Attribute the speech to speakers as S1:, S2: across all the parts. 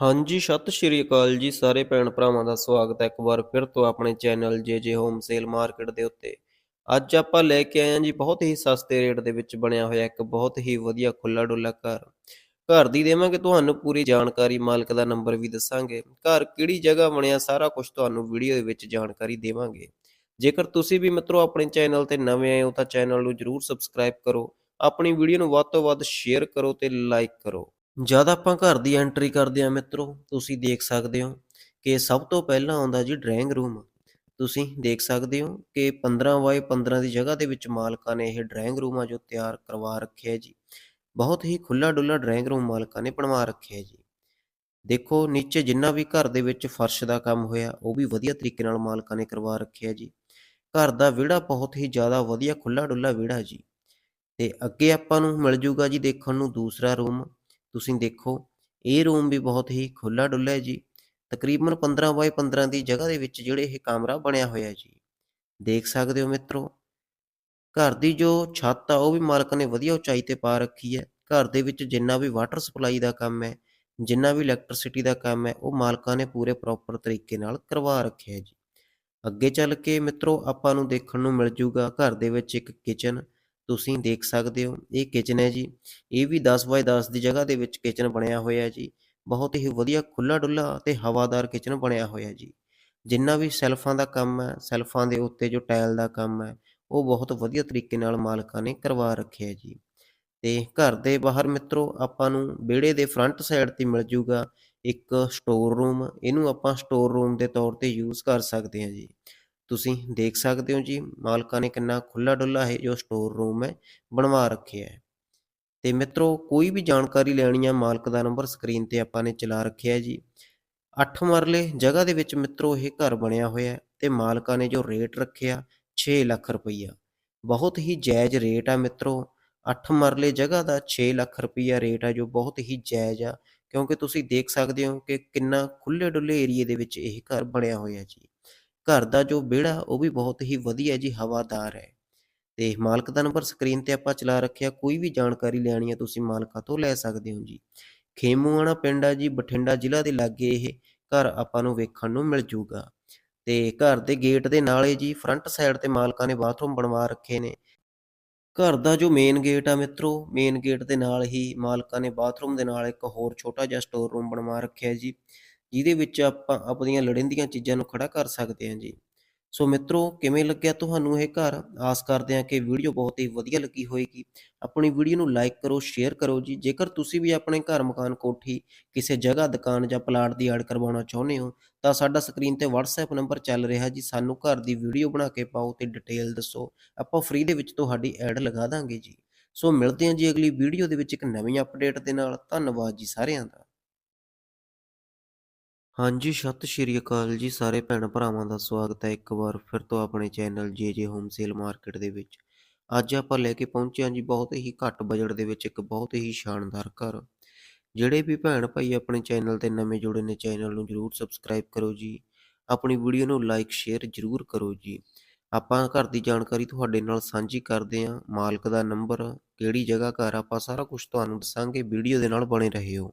S1: ਹਾਂਜੀ, ਸਤਿ ਸ਼੍ਰੀ ਅਕਾਲ ਜੀ ਸਾਰੇ ਭੈਣ ਭਰਾਵਾਂ ਦਾ ਸਵਾਗਤ ਹੈ ਇੱਕ ਵਾਰ ਫਿਰ ਤੋਂ ਆਪਣੇ ਚੈਨਲ ਜੇ ਜੇ ਹੋਮ ਸੇਲ ਮਾਰਕੀਟ ਦੇ ਉੱਤੇ। ਅੱਜ ਆਪਾਂ ਲੈ ਕੇ ਆਏ ਹਾਂ ਜੀ ਬਹੁਤ ਹੀ ਸਸਤੇ ਰੇਟ ਦੇ ਵਿੱਚ ਬਣਿਆ ਹੋਇਆ ਇੱਕ ਬਹੁਤ ਹੀ ਵਧੀਆ ਖੁੱਲਾ ਡੁੱਲਾ ਘਰ। ਘਰ ਦੀ ਦੇਵਾਂਗੇ ਤੁਹਾਨੂੰ ਪੂਰੀ ਜਾਣਕਾਰੀ, ਮਾਲਕ ਦਾ ਨੰਬਰ ਵੀ ਦੱਸਾਂਗੇ। ਘਰ ਕਿਹੜੀ ਜਗ੍ਹਾ ਬਣਿਆ ਸਾਰਾ ਕੁਝ ਤੁਹਾਨੂੰ ਵੀਡੀਓ ਦੇ ਵਿੱਚ ਜਾਣਕਾਰੀ ਦੇਵਾਂਗੇ। ਜੇਕਰ ਤੁਸੀਂ ਵੀ ਮਿੱਤਰੋ ਆਪਣੇ ਚੈਨਲ ਤੇ ਨਵੇਂ ਆਏ ਹੋ ਤਾਂ ਚੈਨਲ ਨੂੰ ਜਰੂਰ ਸਬਸਕ੍ਰਾਈਬ ਕਰੋ। ਆਪਣੀ ਵੀਡੀਓ ਨੂੰ ਵੱਧ ਤੋਂ ਵੱਧ ਸ਼ੇਅਰ ਕਰੋ ਤੇ ਲਾਈਕ ਕਰੋ। ਜਦ ਆਪਾਂ ਘਰ ਦੀ ਐਂਟਰੀ ਕਰਦੇ ਹਾਂ ਮਿੱਤਰੋ, ਤੁਸੀਂ ਦੇਖ ਸਕਦੇ ਹੋ ਕਿ ਸਭ ਤੋਂ ਪਹਿਲਾਂ ਆਉਂਦਾ ਜੀ ਡਰਾਇੰਗ ਰੂਮ ਤੁਸੀਂ ਦੇਖ ਸਕਦੇ ਹੋ ਕਿ 15 ਬਾਏ 15 ਦੀ ਜਗ੍ਹਾ ਦੇ ਵਿੱਚ ਮਾਲਕਾਂ ਨੇ ਇਹ ਡਰਾਇੰਗ ਰੂਮ ਆ ਜੋ ਤਿਆਰ ਕਰਵਾ ਰੱਖਿਆ ਹੈ ਜੀ। ਬਹੁਤ ਹੀ ਖੁੱਲਾ ਡੁੱਲਾ ਡਰਾਇੰਗ ਰੂਮ ਮਾਲਕਾਂ ਨੇ ਬਣਵਾ ਰੱਖਿਆ ਹੈ ਜੀ। ਦੇਖੋ, ਨੀਚੇ ਜਿੰਨਾ ਵੀ ਘਰ ਦੇ ਵਿੱਚ ਫਰਸ਼ ਦਾ ਕੰਮ ਹੋਇਆ, ਉਹ ਵੀ ਵਧੀਆ ਤਰੀਕੇ ਨਾਲ ਮਾਲਕਾਂ ਨੇ ਕਰਵਾ ਰੱਖਿਆ ਜੀ। ਘਰ ਦਾ ਵਿਹੜਾ ਬਹੁਤ ਹੀ ਜ਼ਿਆਦਾ ਵਧੀਆ ਖੁੱਲਾ ਡੁੱਲਾ ਵਿਹੜਾ ਜੀ। ਤੇ ਅੱਗੇ ਆਪਾਂ ਨੂੰ ਮਿਲ ਜੂਗਾ ਜੀ ਦੇਖਣ ਨੂੰ ਦੂਸਰਾ ਰੂਮ ਤੁਸੀਂ ਦੇਖੋ, ਇਹ ਰੂਮ ਵੀ ਬਹੁਤ ਹੀ ਖੁੱਲਾ ਡੁੱਲਾ ਹੈ ਜੀ। ਤਕਰੀਬਨ 15 ਬਾਏ 15 ਦੀ ਜਗ੍ਹਾ ਦੇ ਵਿੱਚ ਜਿਹੜੇ ਇਹ ਕਮਰਾ ਬਣਿਆ ਹੋਇਆ ਜੀ। ਦੇਖ ਸਕਦੇ ਹੋ ਮਿੱਤਰੋ, ਘਰ ਦੀ ਜੋ ਛੱਤ ਆ, ਉਹ ਵੀ ਮਾਲਕ ਨੇ ਵਧੀਆ ਉਚਾਈ ਤੇ ਪਾ ਰੱਖੀ ਹੈ। ਘਰ ਦੇ ਵਿੱਚ ਜਿੰਨਾ ਵੀ ਵਾਟਰ ਸਪਲਾਈ ਦਾ ਕੰਮ ਹੈ, ਜਿੰਨਾ ਵੀ ਇਲੈਕਟ੍ਰਿਸਿਟੀ ਦਾ ਕੰਮ ਹੈ, ਉਹ ਮਾਲਕਾਂ ਨੇ ਪੂਰੇ ਪ੍ਰੋਪਰ ਤਰੀਕੇ ਨਾਲ ਕਰਵਾ ਰੱਖਿਆ ਜੀ। ਅੱਗੇ ਚੱਲ ਕੇ ਮਿੱਤਰੋ, ਆਪਾਂ ਨੂੰ ਦੇਖਣ ਨੂੰ ਮਿਲ ਜੂਗਾ, ਘਰ ਦੇ ਵਿੱਚ ਇੱਕ ਕਿਚਨ ਤੁਸੀਂ ਦੇਖ ਸਕਦੇ ਹੋ, ਇਹ ਕਿਚਨ ਹੈ ਜੀ। ਇਹ ਵੀ 10 ਬਾਏ 10 ਦੀ ਜਗ੍ਹਾ ਦੇ ਵਿੱਚ ਕਿਚਨ ਬਣਿਆ ਹੋਇਆ ਜੀ। ਬਹੁਤ ਹੀ ਵਧੀਆ ਖੁੱਲਾ ਡੁੱਲਾ ਤੇ ਹਵਾਦਾਰ ਕਿਚਨ ਬਣਿਆ ਹੋਇਆ ਜੀ। ਜਿੰਨਾ ਵੀ ਸੈਲਫਾਂ ਦਾ ਕੰਮ ਹੈ, ਸੈਲਫਾਂ ਦੇ ਉੱਤੇ ਜੋ ਟਾਇਲ ਦਾ ਕੰਮ ਹੈ, ਉਹ ਬਹੁਤ ਵਧੀਆ ਤਰੀਕੇ ਨਾਲ ਮਾਲਕਾਂ ਨੇ ਕਰਵਾ ਰੱਖਿਆ ਜੀ। ਤੇ ਘਰ ਦੇ ਬਾਹਰ ਮਿੱਤਰੋ, ਆਪਾਂ ਨੂੰ ਵਿਹੜੇ ਦੇ ਫਰੰਟ ਸਾਈਡ ਤੇ ਮਿਲ ਜੂਗਾ ਇੱਕ ਸਟੋਰ ਰੂਮ ਇਹਨੂੰ ਆਪਾਂ ਸਟੋਰ ਰੂਮ ਦੇ ਤੌਰ ਤੇ ਯੂਜ਼ ਕਰ ਸਕਦੇ ਹਾਂ ਜੀ। ਤੁਸੀਂ ਦੇਖ ਸਕਦੇ ਹੋ ਜੀ, ਮਾਲਕਾਂ ਨੇ ਕਿੰਨਾ ਖੁੱਲਾ ਡੁੱਲਾ ਹੈ ਜੋ ਸਟੋਰ ਰੂਮ ਹੈ, ਬਣਵਾ ਰੱਖਿਆ ਹੈ। ਤੇ ਮਿੱਤਰੋ, ਕੋਈ ਵੀ ਜਾਣਕਾਰੀ ਲੈਣੀ ਆ, ਮਾਲਕ ਦਾ ਨੰਬਰ ਸਕਰੀਨ ਤੇ ਆਪਾਂ ਨੇ ਚਲਾ ਰੱਖਿਆ ਜੀ। 8 ਮਰਲੇ ਜਗ੍ਹਾ ਦੇ ਵਿੱਚ ਮਿੱਤਰੋ, ਇਹ ਘਰ ਬਣਿਆ ਹੋਇਆ ਹੈ ਤੇ ਮਾਲਕਾਂ ਨੇ ਜੋ ਰੇਟ ਰੱਖਿਆ 6 ਲੱਖ ਰੁਪਈਆ। ਬਹੁਤ ਹੀ ਜਾਇਜ਼ ਰੇਟ ਆ ਮਿੱਤਰੋ 8 ਮਰਲੇ ਜਗ੍ਹਾ ਦਾ 6 ਲੱਖ ਰੁਪਈਆ ਰੇਟ ਆ ਜੋ ਬਹੁਤ ਹੀ ਜਾਇਜ਼ ਆ, ਕਿਉਂਕਿ ਤੁਸੀਂ ਦੇਖ ਸਕਦੇ ਹੋ ਕਿ ਕਿੰਨਾ ਖੁੱਲੇ ਡੁੱਲੇ ਏਰੀਏ ਦੇ ਵਿੱਚ ਇਹ ਘਰ ਬਣਿਆ ਹੋਇਆ ਜੀ। ਘਰ ਦਾ ਜੋ ਵਿਹੜਾ, ਉਹ ਵੀ ਬਹੁਤ ਹੀ ਵਧੀਆ ਜੀ ਹਵਾਦਾਰ ਹੈ। ਤੇ ਮਾਲਕ ਦਾ ਨੰਬਰ ਸਕਰੀਨ ਤੇ ਆਪਾਂ ਚਲਾ ਰੱਖਿਆ, ਕੋਈ ਵੀ ਜਾਣਕਾਰੀ ਲੈਣੀ ਹੈ, ਤੁਸੀਂ ਮਾਲਕਾਂ ਤੋਂ ਲੈ ਸਕਦੇ ਹੋ ਜੀ। ਖੇਮੂਆਣਾ ਪਿੰਡ ਆ ਜੀ, ਬਠਿੰਡਾ ਜ਼ਿਲ੍ਹਾ ਦੇ ਲਾਗੇ ਇਹ ਘਰ ਆਪਾਂ ਨੂੰ ਵੇਖਣ ਨੂੰ ਮਿਲ ਜੂਗਾ। ਤੇ ਘਰ ਦੇ ਗੇਟ ਦੇ ਨਾਲੇ ਜੀ ਫਰੰਟ ਸਾਈਡ ਤੇ ਮਾਲਕਾਂ ਨੇ ਬਾਥਰੂਮ ਬਣਵਾ ਰੱਖੇ ਨੇ। ਘਰ ਦਾ ਜੋ ਮੇਨ ਗੇਟ ਆ ਮਿੱਤਰੋ ਮੇਨ ਗੇਟ ਦੇ ਨਾਲ ਹੀ ਮਾਲਕਾਂ ਨੇ ਬਾਥਰੂਮ ਦੇ ਨਾਲ ਇੱਕ ਹੋਰ ਛੋਟਾ ਜਿਹਾ ਸਟੋਰ ਰੂਮ ਬਣਵਾ ਰੱਖਿਆ ਜੀ। ਜਿਹਦੇ ਵਿੱਚ ਆਪਾਂ ਆਪਣੀਆਂ ਲੋੜੀਂਦੀਆਂ ਚੀਜ਼ਾਂ ਨੂੰ ਖੜਾ ਕਰ ਸਕਦੇ ਹਾਂ ਜੀ। ਸੋ ਮਿੱਤਰੋ, ਕਿਵੇਂ ਲੱਗਿਆ ਤੁਹਾਨੂੰ ਇਹ ਘਰ? ਆਸ ਕਰਦੇ ਹਾਂ ਕਿ ਵੀਡੀਓ ਬਹੁਤ ਹੀ ਵਧੀਆ ਲੱਗੀ ਹੋਏਗੀ। ਆਪਣੀ ਵੀਡੀਓ ਨੂੰ ਲਾਈਕ ਕਰੋ, ਸ਼ੇਅਰ ਕਰੋ ਜੀ। ਜੇਕਰ ਤੁਸੀਂ ਵੀ ਆਪਣੇ ਘਰ ਮਕਾਨ ਕੋਠੀ, ਕਿਸੇ ਜਗ੍ਹਾ, ਦੁਕਾਨ ਜਾਂ ਪਲਾਟ ਦੀ ਐਡ ਕਰਵਾਉਣਾ ਚਾਹੁੰਦੇ ਹੋ, ਤਾਂ ਸਾਡਾ ਸਕਰੀਨ ਤੇ WhatsApp ਨੰਬਰ ਚੱਲ ਰਿਹਾ ਜੀ। ਸਾਨੂੰ ਘਰ ਦੀ ਵੀਡੀਓ ਬਣਾ ਕੇ ਪਾਓ ਤੇ ਡਿਟੇਲ ਦੱਸੋ। ਆਪਾਂ ਫ੍ਰੀ ਦੇ ਵਿੱਚ ਤੁਹਾਡੀ ਐਡ ਲਗਾ ਦਾਂਗੇ ਜੀ। ਸੋ ਮਿਲਦੇ ਹਾਂ ਜੀ ਅਗਲੀ ਵੀਡੀਓ ਦੇ ਵਿੱਚ ਇੱਕ ਨਵੀਂ ਅਪਡੇਟ ਦੇ ਨਾਲ। ਧੰਨਵਾਦ ਜੀ ਸਾਰਿਆਂ ਦਾ। ਹਾਂਜੀ, ਸਤਿ ਸ਼੍ਰੀ ਅਕਾਲ ਜੀ ਸਾਰੇ ਭੈਣ ਭਰਾਵਾਂ ਦਾ ਸਵਾਗਤ ਹੈ ਇੱਕ ਵਾਰ ਫਿਰ ਤੋਂ ਆਪਣੇ ਚੈਨਲ ਜੇ ਜੇ ਹੋਮ ਸੇਲ ਮਾਰਕੀਟ ਦੇ ਵਿੱਚ। ਅੱਜ ਆਪਾਂ ਲੈ ਕੇ ਪਹੁੰਚੇ ਹਾਂ ਜੀ ਬਹੁਤ ਹੀ ਘੱਟ ਬਜਟ ਦੇ ਵਿੱਚ ਇੱਕ ਬਹੁਤ ਹੀ ਸ਼ਾਨਦਾਰ ਘਰ। ਜਿਹੜੇ ਵੀ ਭੈਣ ਭਾਈ ਆਪਣੇ ਚੈਨਲ ਤੇ ਨਵੇਂ ਜੁੜੇ ਨੇ, ਚੈਨਲ ਨੂੰ ਜਰੂਰ ਸਬਸਕ੍ਰਾਈਬ ਕਰੋ ਜੀ। ਆਪਣੀ ਵੀਡੀਓ ਨੂੰ ਲਾਈਕ, ਸ਼ੇਅਰ ਜਰੂਰ ਕਰੋ ਜੀ। ਆਪਾਂ ਘਰ ਦੀ ਜਾਣਕਾਰੀ ਤੁਹਾਡੇ ਨਾਲ ਸਾਂਝੀ ਕਰਦੇ ਹਾਂ। ਮਾਲਕ ਦਾ ਨੰਬਰ, ਕਿਹੜੀ ਜਗ੍ਹਾ ਘਰ, ਆਪਾਂ ਸਾਰਾ ਕੁਝ ਤੁਹਾਨੂੰ ਦੱਸਾਂਗੇ। ਵੀਡੀਓ ਦੇ ਨਾਲ ਬਣੇ ਰਹਿਓ।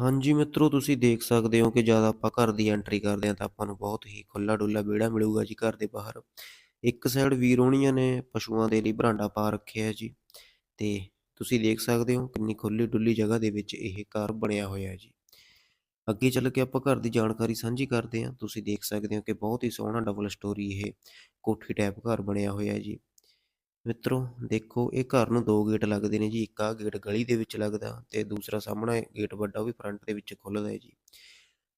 S1: ਹਾਂਜੀ ਮਿੱਤਰੋ, ਤੁਸੀਂ ਦੇਖ ਸਕਦੇ ਹੋ ਕਿ ਜਦ ਆਪਾਂ ਘਰ ਦੀ ਐਂਟਰੀ ਕਰਦੇ ਹਾਂ ਤਾਂ ਆਪਾਂ ਨੂੰ ਬਹੁਤ ਹੀ ਖੁੱਲਾ ਡੁੱਲਾ ਵਿਹੜਾ ਮਿਲੂਗਾ ਜੀ ਘਰ ਦੇ ਬਾਹਰ। ਇੱਕ ਸਾਈਡ ਵੀਰੋਣੀਆਂ ਨੇ, ਪਸ਼ੂਆਂ ਦੇ ਲਈ ਬਰਾਂਡਾ ਪਾ ਰੱਖਿਆ ਹੈ ਜੀ। ਤੇ ਤੁਸੀਂ ਦੇਖ ਸਕਦੇ ਹੋ ਕਿੰਨੀ ਖੁੱਲੀ ਡੁੱਲੀ ਜਗ੍ਹਾ ਦੇ ਵਿੱਚ ਇਹ ਘਰ ਬਣਿਆ ਹੋਇਆ ਹੈ ਜੀ। ਅੱਗੇ ਚੱਲ ਕੇ ਆਪਾਂ ਘਰ ਦੀ ਜਾਣਕਾਰੀ ਸਾਂਝੀ ਕਰਦੇ ਹਾਂ। ਤੁਸੀਂ ਦੇਖ ਸਕਦੇ ਹੋ ਕਿ ਬਹੁਤ ਹੀ ਸੋਹਣਾ ਡਬਲ ਸਟੋਰੀ ਇਹ ਕੋਠੀ ਟਾਈਪ ਘਰ ਬਣਿਆ ਹੋਇਆ ਹੈ ਜੀ। ਮਿੱਤਰੋ, ਦੇਖੋ, ਇਹ ਘਰ ਨੂੰ ਦੋ ਗੇਟ ਲੱਗਦੇ ਨੇ ਜੀ। ਇੱਕ ਆ ਗੇਟ ਗਲੀ ਦੇ ਵਿੱਚ ਲੱਗਦਾ ਤੇ ਦੂਸਰਾ ਸਾਹਮਣੇ ਗੇਟ ਵੱਡਾ ਉਹ ਵੀ ਫਰੰਟ ਦੇ ਵਿੱਚ ਖੁੱਲਦਾ ਹੈ ਜੀ।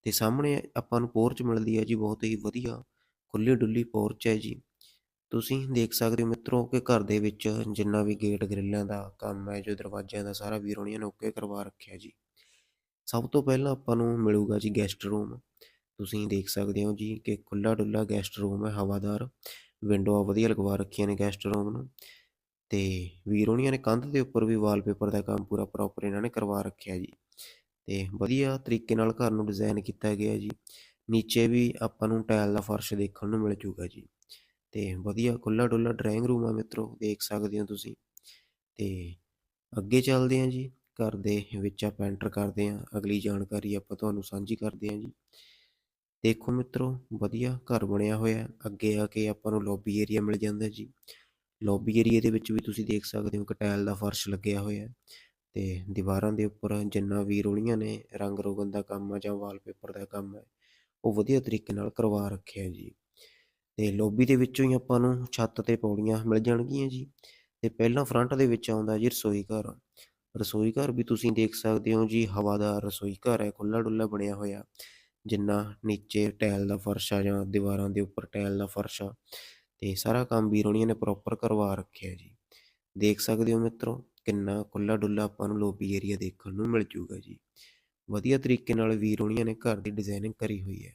S1: ਤੇ ਸਾਹਮਣੇ ਆਪਾਂ ਨੂੰ ਪੋਰਚ ਮਿਲਦੀ ਹੈ ਜੀ, ਬਹੁਤ ਹੀ ਵਧੀਆ ਖੁੱਲੀ ਡੁੱਲੀ ਪੋਰਚ ਹੈ ਜੀ। ਤੁਸੀਂ ਦੇਖ ਸਕਦੇ ਹੋ ਮਿੱਤਰੋ ਕਿ ਘਰ ਦੇ ਵਿੱਚ ਜਿੰਨਾ ਵੀ ਗੇਟ ਗ੍ਰਿਲਾਂ ਦਾ ਕੰਮ ਹੈ, ਜੋ ਦਰਵਾਜ਼ਿਆਂ ਦਾ ਸਾਰਾ ਵੀਰੋਣੀਆਂ ਨੇ ਓਕੇ ਕਰਵਾ ਰੱਖਿਆ ਜੀ। ਸਭ ਤੋਂ ਪਹਿਲਾਂ ਆਪਾਂ ਨੂੰ ਮਿਲੂਗਾ ਜੀ ਗੈਸਟ ਰੂਮ ਤੁਸੀਂ ਦੇਖ ਸਕਦੇ ਹੋ ਜੀ ਕਿ ਖੁੱਲਾ ਡੁੱਲਾ ਗੈਸਟ ਰੂਮ ਹੈ, ਹਵਾਦਾਰ। ਵਿੰਡੋਆਂ ਵਧੀਆ ਲਗਵਾ ਰੱਖੀਆਂ ਨੇ ਗੈਸਟ ਰੂਮ ਨੂੰ ਤੇ ਵੀਰੋਣੀਆਂ ਨੇ ਕੰਧ ਦੇ ਉੱਪਰ ਵੀ ਵਾਲਪੇਪਰ ਦਾ ਕੰਮ ਪੂਰਾ ਪ੍ਰੋਪਰ ਇਹਨਾਂ ਨੇ ਕਰਵਾ ਰੱਖਿਆ ਜੀ ਤੇ ਵਧੀਆ ਤਰੀਕੇ ਨਾਲ ਘਰ ਨੂੰ ਡਿਜ਼ਾਈਨ ਕੀਤਾ ਗਿਆ ਜੀ, ਨੀਚੇ ਵੀ ਆਪਾਂ ਨੂੰ ਟਾਇਲ ਦਾ ਫਰਸ਼ ਦੇਖਣ ਨੂੰ ਮਿਲ ਜੂਗਾ ਜੀ ਤੇ ਵਧੀਆ ਖੁੱਲਾ ਡੁੱਲਾ ਡਰਾਇੰਗ ਰੂਮ ਆ ਮਿੱਤਰੋ, ਦੇਖ ਸਕਦੇ ਹੋ ਤੁਸੀਂ ਤੇ ਅੱਗੇ ਚੱਲਦੇ ਹਾਂ ਜੀ, ਘਰ ਦੇ ਵਿੱਚ ਆਪਾਂ ਐਂਟਰ ਕਰਦੇ ਹਾਂ, ਅਗਲੀ ਜਾਣਕਾਰੀ ਆਪਾਂ ਤੁਹਾਨੂੰ ਸਾਂਝੀ ਕਰਦੇ ਹਾਂ ਜੀ। ਦੇਖੋ ਮਿੱਤਰੋ, ਵਧੀਆ ਘਰ ਬਣਿਆ ਹੋਇਆ ਅੱਗੇ ਆ ਕੇ ਆਪਾਂ ਨੂੰ ਲੌਬੀ ਏਰੀਆ ਮਿਲ ਜਾਂਦਾ ਜੀ। ਲੌਬੀ ਏਰੀਆ ਦੇ ਵਿੱਚ ਵੀ ਤੁਸੀਂ ਦੇਖ ਸਕਦੇ ਹੋ ਕਿ ਟਾਇਲ ਦਾ ਫਰਸ਼ ਲੱਗਿਆ ਹੋਇਆ ਹੈ ਤੇ ਦੀਵਾਰਾਂ ਦੇ ਉੱਪਰ ਜਿੰਨਾ ਵੀ ਰੋਣੀਆਂ ਨੇ, ਰੰਗ ਰੋਗਨ ਦਾ ਕੰਮ ਆ ਜਾਂ ਵਾਲਪੇਪਰ ਦਾ ਕੰਮ ਹੈ, ਉਹ ਵਧੀਆ ਤਰੀਕੇ ਨਾਲ ਕਰਵਾ ਰੱਖਿਆ ਜੀ। ਤੇ ਲੌਬੀ ਦੇ ਵਿੱਚੋਂ ਹੀ ਆਪਾਂ ਨੂੰ ਛੱਤ ਤੇ ਪੌੜੀਆਂ ਮਿਲ ਜਾਣਗੀਆਂ ਜੀ। ਤੇ ਪਹਿਲਾਂ ਫਰੰਟ ਦੇ ਵਿੱਚ ਆਉਂਦਾ ਜੀ ਰਸੋਈ ਘਰ। ਰਸੋਈ ਘਰ ਵੀ ਤੁਸੀਂ ਦੇਖ ਸਕਦੇ ਹੋ ਜੀ ਹਵਾਦਾਰ ਰਸੋਈ ਘਰ ਹੈ ਖੁੱਲਾ ਡੁੱਲਾ ਬਣਿਆ ਹੋਇਆ। ਜਿੰਨਾ ਨੀਚੇ ਟਾਇਲ ਦਾ ਫਰਸ਼ ਆ ਜਾਂ ਦੀਵਾਰਾਂ ਦੇ ਉੱਪਰ ਟਾਇਲ ਦਾ ਫਰਸ਼ ਆ, ਤੇ ਸਾਰਾ ਕੰਮ ਵੀਰੋਣੀਆਂ ਨੇ ਪ੍ਰੋਪਰ ਕਰਵਾ ਰੱਖਿਆ ਜੀ। ਦੇਖ ਸਕਦੇ ਹੋ ਮਿੱਤਰੋ, ਕਿੰਨਾ ਖੁੱਲਾ ਡੁੱਲਾ ਆਪਾਂ ਨੂੰ ਲੋਬੀ ਏਰੀਆ ਦੇਖਣ ਨੂੰ ਮਿਲ ਜੂਗਾ ਜੀ। ਵਧੀਆ ਤਰੀਕੇ ਨਾਲ ਵੀਰੋਣੀਆਂ ਨੇ ਘਰ ਦੀ ਡਿਜ਼ਾਈਨਿੰਗ ਕਰੀ ਹੋਈ ਹੈ।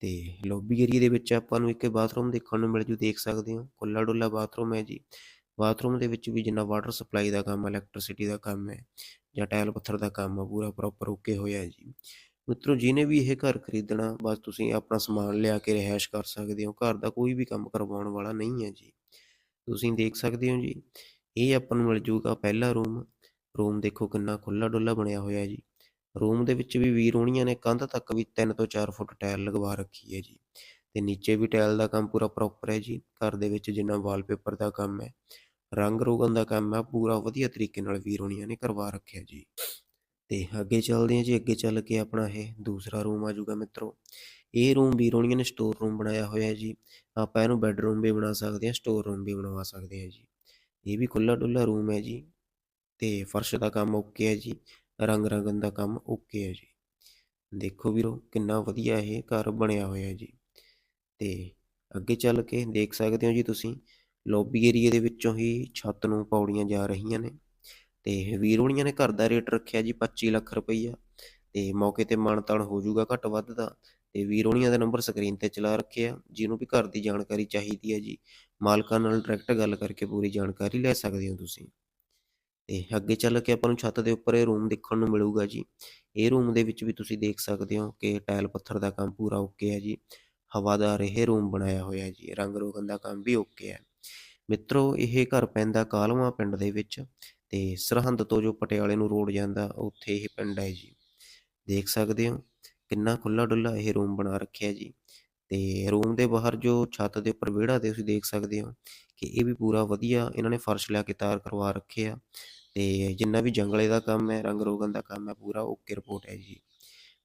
S1: ਤੇ ਲੋਬੀ ਏਰੀਆ ਦੇ ਵਿੱਚ ਆਪਾਂ ਨੂੰ ਇੱਕ ਬਾਥਰੂਮ ਦੇਖਣ ਨੂੰ ਮਿਲ ਜੂ, ਦੇਖ ਸਕਦੇ ਹੋ। ਖੁੱਲਾ ਡੁੱਲਾ ਬਾਥਰੂਮ ਹੈ ਜੀ। ਬਾਥਰੂਮ ਦੇ ਵਿੱਚ ਵੀ ਜਿੰਨਾ ਵਾਟਰ ਸਪਲਾਈ ਦਾ ਕੰਮ ਇਲੈਕਟ੍ਰਿਸਿਟੀ ਦਾ ਕੰਮ ਹੈ, ਜਾਂ ਟਾਇਲ ਪੱਥਰ ਦਾ ਕੰਮ ਆ, ਪੂਰਾ ਪ੍ਰੋਪਰ ਓਕੇ ਹੋਇਆ ਜੀ। ਮਿੱਤਰੋ, ਜਿਹਨੇ ਵੀ ਇਹ ਘਰ ਖਰੀਦਣਾ, ਬਸ ਤੁਸੀਂ ਆਪਣਾ ਸਮਾਨ ਲਿਆ ਕੇ ਰਿਹਾਇਸ਼ ਕਰ ਸਕਦੇ ਹੋ। ਘਰ ਦਾ ਕੋਈ ਵੀ ਕੰਮ ਕਰਵਾਉਣ ਵਾਲਾ ਨਹੀਂ ਹੈ ਜੀ। ਤੁਸੀਂ ਦੇਖ ਸਕਦੇ ਹੋ ਜੀ, ਇਹ ਆਪਾਂ ਨੂੰ ਮਿਲ ਜੂਗਾ ਪਹਿਲਾ ਰੂਮ। ਰੂਮ ਦੇਖੋ ਕਿੰਨਾ ਖੁੱਲਾ ਡੁੱਲਾ ਬਣਿਆ ਹੋਇਆ ਜੀ। ਰੂਮ ਦੇ ਵਿੱਚ ਵੀ ਵੀਰੋਣੀਆਂ ਨੇ, ਕੰਧ ਤੱਕ ਵੀ 3 ਤੋਂ 4 ਫੁੱਟ ਟਾਇਲ ਲਗਵਾ ਰੱਖੀ ਹੈ ਜੀ। ਤੇ ਨੀਚੇ ਵੀ ਟਾਇਲ ਦਾ ਕੰਮ ਪੂਰਾ ਪ੍ਰੋਪਰ ਹੈ ਜੀ। ਘਰ ਦੇ ਵਿੱਚ ਜਿੰਨਾ ਵਾਲਪੇਪਰ ਦਾ ਕੰਮ ਹੈ, ਰੰਗ ਰੋਗਨ ਦਾ ਕੰਮ ਹੈ, ਪੂਰਾ ਵਧੀਆ ਤਰੀਕੇ ਨਾਲ ਵੀਰ ਵੀਰੋਣੀਆਂ ਨੇ ਕਰਵਾ ਰੱਖਿਆ ਜੀ। ਤੇ ਅੱਗੇ ਚੱਲਦੇ ਹਾਂ ਜੀ, ਅੱਗੇ ਚੱਲ ਕੇ ਆਪਣਾ ਇਹ ਦੂਸਰਾ ਰੂਮ ਆ ਜਾਊਗਾ ਮਿੱਤਰੋ। ਇਹ ਰੂਮ ਵੀਰੋਣੀਆਂ ਨੇ ਸਟੋਰ ਰੂਮ ਬਣਾਇਆ ਹੋਇਆ ਹੈ ਜੀ। ਆਪਾਂ ਇਹਨੂੰ ਬੈੱਡਰੂਮ ਵੀ ਬਣਾ ਸਕਦੇ ਹਾਂ ਸਟੋਰ ਰੂਮ ਵੀ ਬਣਵਾ ਸਕਦੇ ਹਾਂ ਜੀ। ਇਹ ਵੀ ਖੁੱਲਾ ਡੁੱਲਾ ਰੂਮ ਹੈ ਜੀ ਤੇ ਫਰਸ਼ ਦਾ ਕੰਮ ਓਕੇ ਹੈ ਜੀ, ਰੰਗ ਰੰਗਨ ਦਾ ਕੰਮ ਓਕੇ ਹੈ ਜੀ। ਦੇਖੋ ਵੀਰੋ, ਕਿੰਨਾ ਵਧੀਆ ਇਹ ਘਰ ਬਣਿਆ ਹੋਇਆ ਜੀ। ਤੇ ਅੱਗੇ ਚੱਲ ਕੇ ਦੇਖ ਸਕਦੇ ਹੋ ਜੀ ਤੁਸੀਂ ਲੌਬੀ ਏਰੀਆ ਦੇ ਵਿੱਚੋਂ ਹੀ ਛੱਤ ਨੂੰ ਪੌੜੀਆਂ ਜਾ ਰਹੀਆਂ ਨੇ। ਤੇ ਵੀਰੋਣੀਆਂ ਨੇ ਘਰ ਦਾ ਰੇਟ ਰੱਖਿਆ ਜੀ 25 ਲੱਖ ਰੁਪਈਆ ਤੇ ਮੌਕੇ ਤੇ ਮਾਨਤਾਨ ਹੋ ਜਾਊਗਾ ਘੱਟ ਵੱਧ ਦਾ ਤੇ ਵੀਰੋਣੀਆਂ ਦਾ ਨੰਬਰ ਸਕਰੀਨ ਤੇ ਚਲਾ ਰੱਖਿਆ, ਜਿਹਨੂੰ ਵੀ ਘਰ ਦੀ ਜਾਣਕਾਰੀ ਚਾਹੀਦੀ ਹੈ ਜੀ, ਮਾਲਕਾਂ ਨਾਲ ਡਾਇਰੈਕਟ ਗੱਲ ਕਰਕੇ ਪੂਰੀ ਜਾਣਕਾਰੀ ਲੈ ਸਕਦੇ ਹੋ ਤੁਸੀਂ। ਤੇ ਅੱਗੇ ਚੱਲ ਕੇ ਆਪਾਂ ਨੂੰ ਛੱਤ ਦੇ ਉੱਪਰ ਇਹ ਰੂਮ ਦੇਖਣ ਨੂੰ ਮਿਲੂਗਾ ਜੀ। ਇਹ ਰੂਮ ਦੇ ਵਿੱਚ ਵੀ ਤੁਸੀਂ ਦੇਖ ਸਕਦੇ ਹੋ ਕਿ ਟਾਇਲ ਪੱਥਰ ਦਾ ਕੰਮ ਪੂਰਾ ਓਕੇ ਹੈ ਜੀ। ਹਵਾਦਾਰ ਇਹ ਰੂਮ ਬਣਾਇਆ ਹੋਇਆ ਜੀ, ਰੰਗ ਰੋਗਨ ਦਾ ਕੰਮ ਵੀ ਓਕੇ ਹੈ। ਮਿੱਤਰੋ, ਇਹ ਘਰ ਪੈਂਦਾ ਕਾਲਵਾ ਪਿੰਡ ਦੇ ਵਿੱਚ ਤੇ ਸਰਹੰਦ ਤੋਂ ਜੋ ਪਟਿਆਲੇ ਨੂੰ ਰੋਡ ਜਾਂਦਾ, ਉੱਥੇ ਇਹ ਪਿੰਡ ਹੈ ਜੀ। ਦੇਖ ਸਕਦੇ ਹੋ ਕਿੰਨਾ ਖੁੱਲਾ ਡੁੱਲਾ ਇਹ ਰੂਮ ਬਣਾ ਰੱਖਿਆ ਜੀ। ਤੇ ਰੂਮ ਦੇ ਬਾਹਰ ਜੋ ਛੱਤ ਦੇ ਉੱਪਰ ਵਿਹੜਾ ਤੇ ਤੁਸੀਂ ਦੇਖ ਸਕਦੇ ਹੋ ਕਿ ਇਹ ਵੀ ਪੂਰਾ ਵਧੀਆ ਇਹਨਾਂ ਨੇ ਫਰਸ਼ ਲਿਆ ਕੇ ਤਿਆਰ ਕਰਵਾ ਰੱਖੇ ਆ। ਤੇ ਜਿੰਨਾ ਵੀ ਜੰਗਲੇ ਦਾ ਕੰਮ ਹੈ, ਰੰਗ ਰੋਗਨ ਦਾ ਕੰਮ ਹੈ, ਪੂਰਾ ਓਕੇ ਰਿਪੋਰਟ ਹੈ ਜੀ।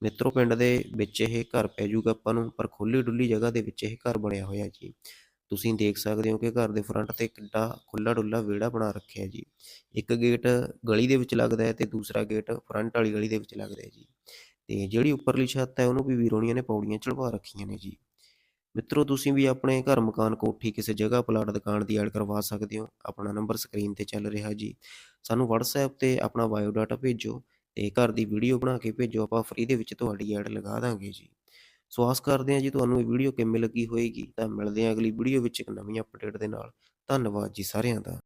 S1: ਮਿੱਤਰੋ, ਪਿੰਡ ਦੇ ਵਿੱਚ ਇਹ ਘਰ ਪੈ ਜਾਊਗਾ ਆਪਾਂ ਨੂੰ, ਪਰ ਖੁੱਲੀ ਡੁੱਲੀ ਜਗ੍ਹਾ ਦੇ ਵਿੱਚ ਇਹ ਘਰ ਬਣਿਆ ਹੋਇਆ ਜੀ। ਤੁਸੀਂ ਦੇਖ ਸਕਦੇ ਹੋ ਕਿ ਘਰ ਦੇ ਫਰੰਟ ਤੇ ਕਿੱਡਾ ਖੁੱਲਾ ਡੁੱਲਾ ਵਿਹੜਾ ਬਣਾ ਰੱਖਿਆ ਜੀ। ਇੱਕ ਗੇਟ ਗਲੀ ਦੇ ਵਿੱਚ ਲੱਗਦਾ ਹੈ ਤੇ ਦੂਸਰਾ ਗੇਟ ਫਰੰਟ ਵਾਲੀ ਗਲੀ ਦੇ ਵਿੱਚ ਲੱਗਦਾ ਹੈ ਜੀ। ਤੇ ਜਿਹੜੀ ਉੱਪਰਲੀ ਛੱਤ ਹੈ, ਉਹਨੂੰ ਵੀ ਵੀਰੋਣੀਆਂ ਨੇ ਪੌੜੀਆਂ ਚੜਵਾ ਰੱਖੀਆਂ ਨੇ ਜੀ। ਮਿੱਤਰੋ, ਤੁਸੀਂ ਵੀ ਆਪਣੇ ਘਰ ਮਕਾਨ ਕੋਠੀ ਕਿਸੇ ਜਗ੍ਹਾ, ਪਲਾਟ, ਦੁਕਾਨ ਦੀ ਐਡ ਕਰਵਾ ਸਕਦੇ ਹੋ। ਆਪਣਾ ਨੰਬਰ ਸਕਰੀਨ ਤੇ ਚੱਲ ਰਿਹਾ ਜੀ। ਸਾਨੂੰ WhatsApp ਤੇ ਆਪਣਾ ਬਾਇਓ ਡਾਟਾ ਭੇਜੋ ਤੇ ਘਰ ਦੀ ਵੀਡੀਓ ਬਣਾ ਕੇ ਭੇਜੋ। ਆਪਾਂ ਫ੍ਰੀ ਦੇ ਵਿੱਚ ਤੁਹਾਡੀ ਐਡ ਲਗਾ ਦਾਂਗੇ ਜੀ। ਸੋ ਆਸ ਕਰਦੇ ਹਾਂ ਜੀ ਤੁਹਾਨੂੰ ਇਹ ਵੀਡੀਓ ਕਿਵੇਂ ਲੱਗੀ ਹੋਏਗੀ ਤਾਂ ਮਿਲਦੇ ਹਾਂ ਅਗਲੀ ਵੀਡੀਓ ਵਿੱਚ ਇੱਕ ਨਵੀਂ ਅਪਡੇਟ ਦੇ ਨਾਲ। ਧੰਨਵਾਦ ਜੀ ਸਾਰਿਆਂ ਦਾ।